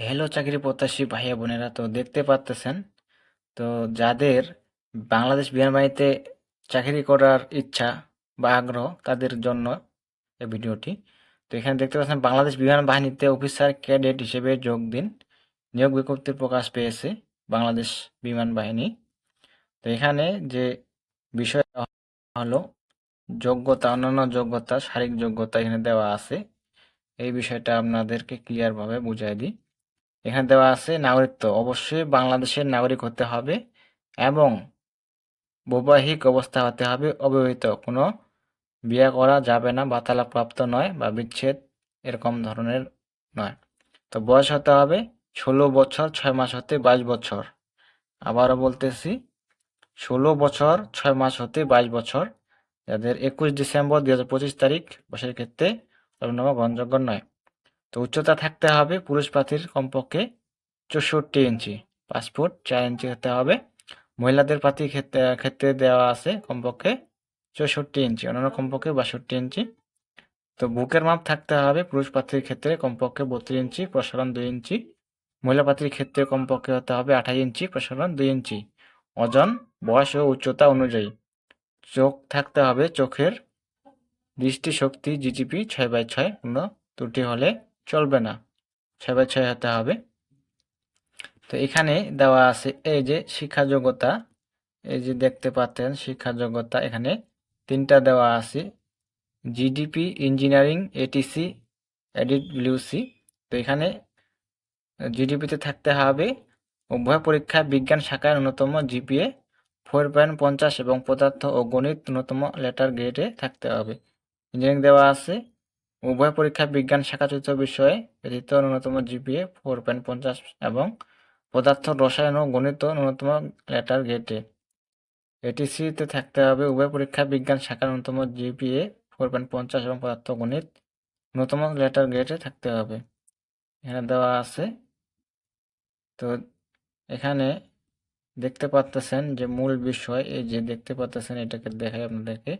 Hello চাকরি প্রত্যাশী ভাইয়া বোনেরা। তো দেখতে পাচ্তেছেন তো যাদের বাংলাদেশ বিমান বাহিনীতে চাকরি করার ইচ্ছা বা আগ্রহ, তাদের জন্য এই ভিডিওটি। তো এখানে দেখতে পাচ্ছেন, বাংলাদেশ বিমান বাহিনীতে অফিসার ক্যাডেট হিসেবে যোগ দিন। নিয়োগ বিজ্ঞপ্তির প্রকাশ পেয়েছে বাংলাদেশ বিমান বাহিনী তো এখানে যে বিষয় হলো যোগ্যতা, অন্যান্য যোগ্যতা, শারীরিক যোগ্যতা এখানে দেওয়া আছে। এই বিষয়টা আপনাদেরকে ক্লিয়ারভাবে বুঝাই দিই। এখানে দেওয়া আছে নাগরিকত্ব। অবশ্যই বাংলাদেশের নাগরিক হতে হবে এবং বৈবাহিক অবস্থা হতে হবে। অবিবাহিত কোনো বিয়ে করা যাবে না বা নয় বা বিচ্ছেদ এরকম ধরনের নয়। তো বয়স হতে হবে ষোলো বছর, ছয় মাস হতে বাইশ বছর। আবারও বলতেছি, ষোলো বছর, ছয় মাস হতে বাইশ বছর। যাদের একুশ ডিসেম্বর দু হাজার পঁচিশ তারিখ বয়সের ক্ষেত্রে অভিনব গ্রহণযোগ্য নয়। তো উচ্চতা থাকতে হবে পুরুষ প্রার্থীর কমপক্ষে চৌষট্টি ইঞ্চি। পাঁচ ফুট চার ইঞ্চি হতে হবে। মহিলাদের প্রার্থীর ক্ষেত্রে ক্ষেত্রে দেওয়া আছে কমপক্ষে চৌষট্টি ইঞ্চি, অন্যান্য কমপক্ষে বাষট্টি ইঞ্চি। তো বুকের মাপ থাকতে হবে পুরুষ প্রার্থীর ক্ষেত্রে কমপক্ষে বত্রিশ ইঞ্চি, প্রসারণ দুই ইঞ্চি। মহিলা প্রার্থীর ক্ষেত্রে কমপক্ষে হতে হবে আঠাশ ইঞ্চি, প্রসারণ দুই ইঞ্চি। ওজন, বয়স ও উচ্চতা অনুযায়ী চোখ থাকতে হবে চোখের দৃষ্টিশক্তি, জিজিপি ছয় বাই ছয় কোনো ত্রুটি হলে চলবে না ছয় ছয় হতে হবে। তো এখানে দেওয়া আছে এই যে শিক্ষা যোগ্যতা এই যে দেখতে পাচ্ছেন শিক্ষা যোগ্যতা এখানে তিনটা দেওয়া আছে। জিডিপি ইঞ্জিনিয়ারিং এটিসি এডিট ব্লিউসি তো এখানে জিডিপিতে থাকতে হবে। উভয় পরীক্ষায় বিজ্ঞান শাখায় ন্যূনতম জিপিএ ফোর পয়েন্ট পঞ্চাশ এবং পদার্থ ও গণিত ন্যূনতম লেটার গ্রেডে থাকতে হবে। ইঞ্জিনিয়ারিং দেওয়া আছে। উভয় পরীক্ষায় বিজ্ঞান শাখা চতুর্থ বিষয়ে ব্যতীত ন্যূনতম জিপিএ ফোর পয়েন্ট পঞ্চাশ এবং পদার্থ রসায়ন ও গণিত ন্যূনতম লেটার গ্রেডে। এটিসিতে থাকতে হবে উভয় পরীক্ষা বিজ্ঞান শাখার ন্যূনতম জিপিএ ফোর পয়েন্ট পঞ্চাশ এবং পদার্থ গণিত ন্যূনতম লেটার গ্রেডে থাকতে হবে। এখানে দেওয়া আছে। তো এখানে দেখতে পাচ্তেছেন যে মূল বিষয় এই যে দেখতে পাচ্তেছেন এটাকে দেখাই আপনাদেরকে।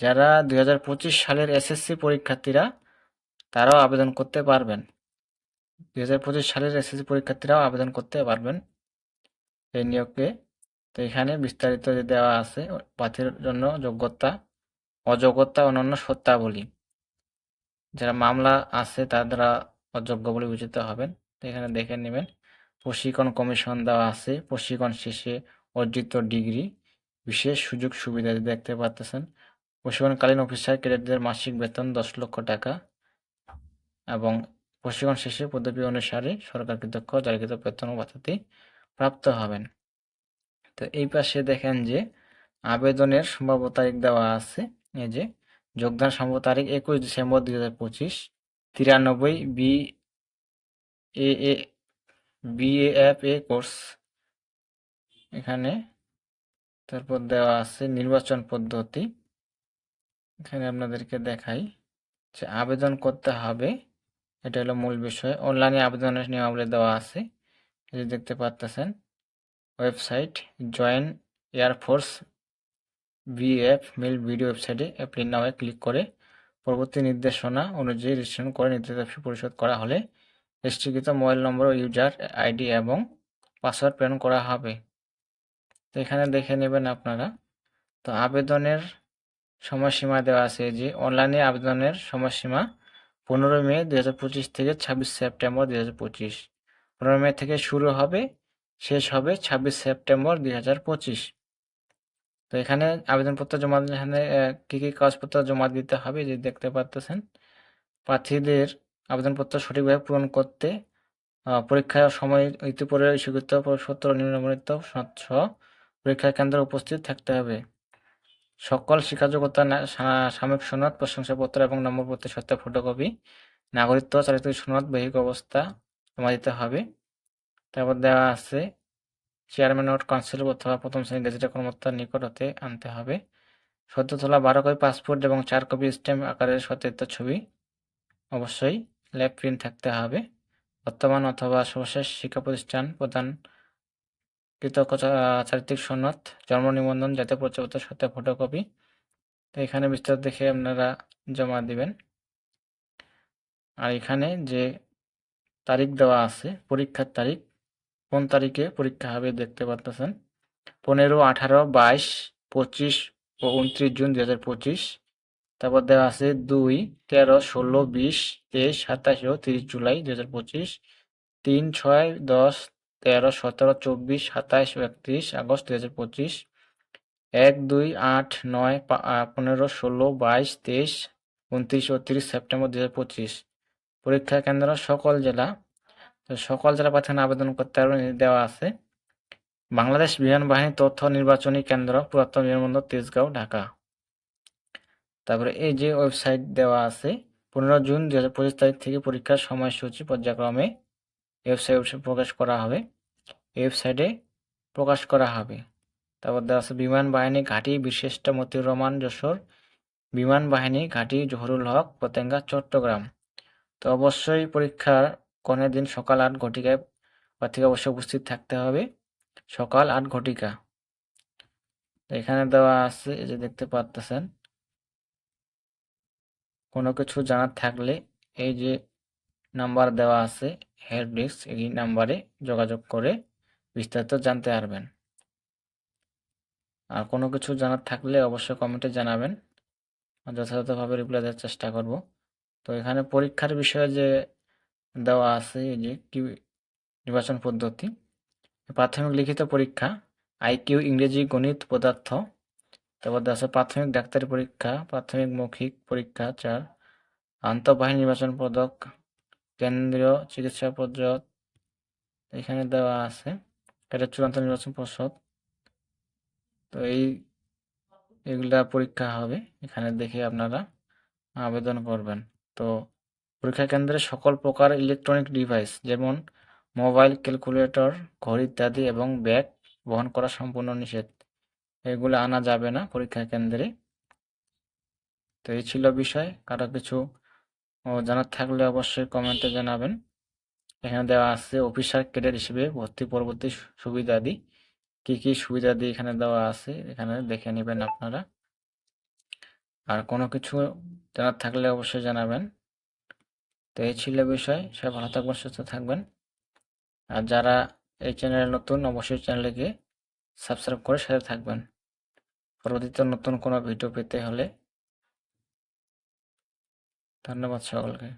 যারা দুই হাজার পঁচিশ সালের এসএসসি পরীক্ষার্থীরা, তারাও আবেদন করতে পারবেন। দুই হাজার পঁচিশ সালের এসএসসি পরীক্ষার্থীরাও আবেদন করতে পারবেন এই নিয়োগকে। তো এখানে বিস্তারিত যে দেওয়া আছে প্রার্থীর জন্য যোগ্যতা, অযোগ্যতা অন্যান্য সত্যাবলী। যারা মামলা আছে, তারা অযোগ্য বলে বিবেচিত হবেন। তো এখানে দেখে নেবেন, প্রশিক্ষণ কমিশন দেওয়া আছে। প্রশিক্ষণ শেষে অর্জিত ডিগ্রি, বিশেষ সুযোগ সুবিধা দেখতে পাচ্ছেন প্রশিক্ষণকালীন অফিসার ক্যাডেটদের মাসিক বেতন দশ লক্ষ টাকা এবং প্রশিক্ষণ শেষে পদবি অনুসারে সরকার কৃতজ্ঞ জারিকৃত বেতন ও ভাতাতে প্রাপ্ত হবেন। তো এই পাশে দেখেন যে আবেদনের সম্ভাব্য তারিখ দেওয়া আছে। এই যে যোগদান সম্ভব তারিখ একুশ ডিসেম্বর দুই হাজার পঁচিশ, তিরানব্বই B A A BAF A course এখানে। তারপর দেওয়া আছে নির্বাচন পদ্ধতি। এখানে আপনাদেরকে দেখাই যে আবেদন করতে হবে। এটা হলো মূল বিষয়। অনলাইনে আবেদনের নিয়মাবলী দেওয়া আছে। যদি দেখতে পাচ্তেছেন ওয়েবসাইট জয়েন এয়ারফোর্স বিএফ মেল ভিডিও ওয়েবসাইটে অ্যাপ্লির নামে ক্লিক করে পরবর্তী নির্দেশনা অনুযায়ী রেজিস্ট্রেশন করে নির্ধারিত ফি পরিশোধ করা হলে রেজিস্ট্রিকৃত মোবাইল নম্বর, ইউজার আইডি এবং পাসওয়ার্ড প্রেরণ করা হবে। তো এখানে দেখে নেবেন আপনারা। তো আবেদনের সময়সীমা দেওয়া আছে যে অনলাইনে আবেদনের সময়সীমা পনেরোই মে দু হাজার পঁচিশ থেকে ছাব্বিশ সেপ্টেম্বর দু হাজার পঁচিশ। পনেরো মে থেকে শুরু হবে, শেষ হবে ছাব্বিশ সেপ্টেম্বর দুই হাজার পঁচিশ। তো এখানে আবেদনপত্র জমা এখানে কী কী কাগজপত্র জমা দিতে হবে যে দেখতে পাচ্তেছেন প্রার্থীদের আবেদনপত্র সঠিকভাবে পূরণ করতে পরীক্ষার সময় ইতিপূর্বে স্বীকৃত সত্তর নিম্নবর্ণিত সহ, পরীক্ষা কেন্দ্রে উপস্থিত থাকতে হবে। সকল শিক্ষাযোগ্যতা সাময়িক সনদ, প্রশংসাপত্র এবং নম্বরপত্রের সত্ত্বে ফটোকপি, নাগরিকত্ব চালিত সনদ, বৈহিক অবস্থা জমা দিতে হবে। তারপর দেওয়া আছে চেয়ারম্যান অফ কাউন্সিল অথবা প্রথম শ্রেণি গেজেটের কর্মকর্তার নিকট হতে আনতে হবে। সদ্য তোলা বারো কপি পাসপোর্ট এবং চার কপি স্ট্যাম্প আকারের সত্যায়িত ছবি অবশ্যই ল্যাব প্রিন্ট থাকতে হবে। বর্তমান অথবা সর্বশেষ শিক্ষা প্রতিষ্ঠান প্রদান কৃতজ্ঞ চারিত্রিক সনদ জন্ম নিবন্ধন জাতীয় পরিচয়পত্র, সত্য ফটোকপি। তো এখানে বিস্তারিত দেখে আপনারা জমা দিবেন। আর এখানে যে তারিখ দেওয়া আছে, পরীক্ষার তারিখ, কোন তারিখে পরীক্ষা হবে দেখতে পাচ্ছেন পনেরো, আঠারো, বাইশ, পঁচিশ ও উনত্রিশ জুন দুই হাজার পঁচিশ। তারপর দেওয়া আছে দুই, তেরো, ষোলো, বিশ, তেইশ, সাতাশ ও তিরিশ জুলাই দুই হাজার পঁচিশ। তিন, ছয়, দশ তেরো, সতেরো, চব্বিশ, সাতাইশ, একত্রিশ, আগস্ট দুই হাজার পঁচিশ, এক, দুই, আট, নয় পনেরো, ষোলো, বাইশ, তেইশ, উনত্রিশ ও তিরিশ সেপ্টেম্বর দুই হাজার পঁচিশ। পরীক্ষা কেন্দ্র সকল জেলা, তো সকল জেলা প্রার্থীরা আবেদন করতে পারবেন দেওয়া আছে। বাংলাদেশ বিমান বাহিনী তথ্য নির্বাচনী কেন্দ্র, পুরাতন বিমানবন্দর, তেজগাঁও, ঢাকা। তারপরে এই যে ওয়েবসাইট দেওয়া আছে, পনেরো জুন দু হাজার পঁচিশ তারিখ থেকে পরীক্ষার সময়সূচি পর্যায়ক্রমে ওয়েবসাইট প্রকাশ করা হবে। ওয়েবসাইটে প্রকাশ করা হবে। তারপর দেওয়া আছে, বিমান বাহিনী ঘাঁটি, বিশিষ্ট মতিউর রহমান যশোর, বিমান বাহিনী ঘাঁটি, জহরুল হক, পতেঙ্গা, চট্টগ্রাম। তো অবশ্যই পরীক্ষার কোনের দিন সকাল আট ঘটিকায় প্রার্থীকে অবশ্যই উপস্থিত থাকতে হবে। সকাল আট ঘটিকা। এখানে দেওয়া আছে, এই যে দেখতে পাচ্ছেন কোনো কিছু জানার থাকলে এই যে নাম্বার দেওয়া আছে হেল্প ডেস্ক এই নাম্বারে যোগাযোগ করে বিস্তারিত জানতে পারবেন। আর কোনো কিছু জানার থাকলে অবশ্যই কমেন্টে জানাবেন। যথাযথভাবে রিপ্লাই দেওয়ার চেষ্টা করব। তো এখানে পরীক্ষার বিষয়ে যে দেওয়া আছে, এই যে কি, নির্বাচন পদ্ধতি, প্রাথমিক লিখিত পরীক্ষা আইকিউ ইংরেজি, গণিত, পদার্থ, তারপর আছে প্রাথমিক ডাক্তারি পরীক্ষা, প্রাথমিক মৌখিক পরীক্ষা, চার আন্তঃবাহিনী নির্বাচন পদক কেন্দ্রীয় চিকিৎসা পর্যদ এখানে দেওয়া আছে। এটা চূড়ান্ত নির্বাচন পর্ষদ। তো এই, এগুলা পরীক্ষা হবে। এখানে দেখে আপনারা আবেদন করবেন। তো পরীক্ষা কেন্দ্রে সকল প্রকার ইলেকট্রনিক ডিভাইস যেমন মোবাইল ক্যালকুলেটর ঘড়ি ইত্যাদি এবং ব্যাগ বহন করা সম্পূর্ণ নিষেধ। এগুলো আনা যাবে না পরীক্ষা কেন্দ্রে। তো এই ছিল বিষয়। কারও কিছু ও জানার থাকলে অবশ্যই কমেন্টে জানাবেন। এখানে দেওয়া আছে অফিসার ক্যাডেট হিসেবে ভর্তি পরবর্তী সুবিধাদি কি কি সুবিধাদি এখানে দেওয়া আছে, এখানে দেখে নেবেন আপনারা। আর কোনো কিছু জানার থাকলে অবশ্যই জানাবেন। তো এই ছিল বিষয়, সবাই ভালো থাকবেন, সুস্থ থাকবেন। আর যারা এই চ্যানেলে নতুন, অবশ্যই চ্যানেলকে সাবস্ক্রাইব করে সাথে থাকবেন। পরবর্তীতে নতুন কোনো ভিডিও পেতে হলে ধন্যবাদ সকলকে।